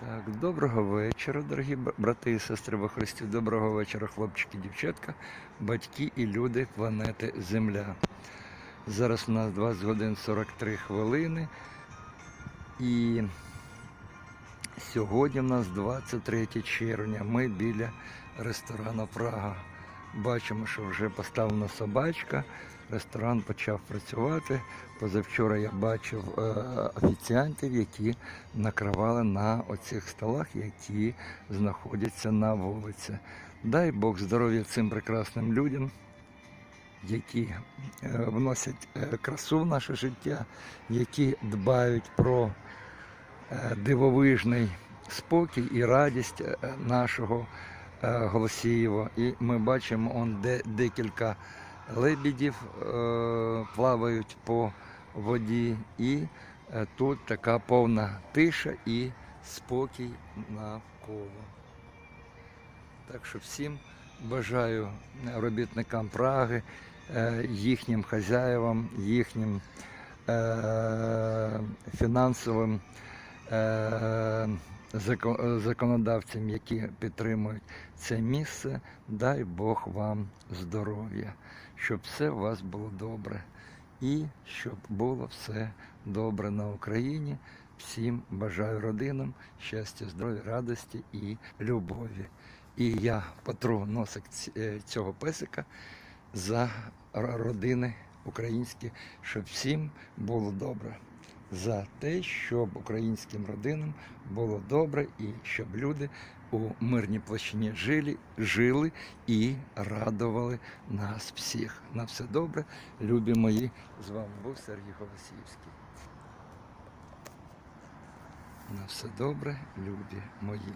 Так, доброго вечора, дорогі брати і сестри во Христі. Доброго вечора, хлопчики, дівчатка, батьки і люди планети Земля. Зараз у нас 20 годин 43 хвилини. І сьогодні у нас 23 червня. Ми біля ресторану Прага. Бачимо, що вже поставлена собачка. Ресторан почав працювати. Позавчора я бачив е, офіціантів, які накривали на оцих столах, які знаходяться на вулиці. Дай Бог здоров'я цим прекрасним людям, які е, вносять е, красу в наше життя, які дбають про дивовижний спокій і радість нашого е, Голосієва. І ми бачимо он де декілька лебідів е, плавають по воді, і е, тут така повна тиша і спокій навколо. Так що всім бажаю робітникам Праги, е, їхнім хазяєвам, їхнім е, фінансовим е, законодавцям, які підтримують це місце, дай Бог вам здоров'я, щоб все у вас було добре і щоб було все добре на Україні. Всім бажаю родинам щастя, здоров'я, радості і любові. І я потру носик е, цього песика за родини українські, щоб всім було добре. За те, щоб українським родинам було добре і щоб люди у мирній площині жили, жили і радували нас всіх. На все добре, любі мої. З вами був Сергій Голосіївський. На все добре, любі мої.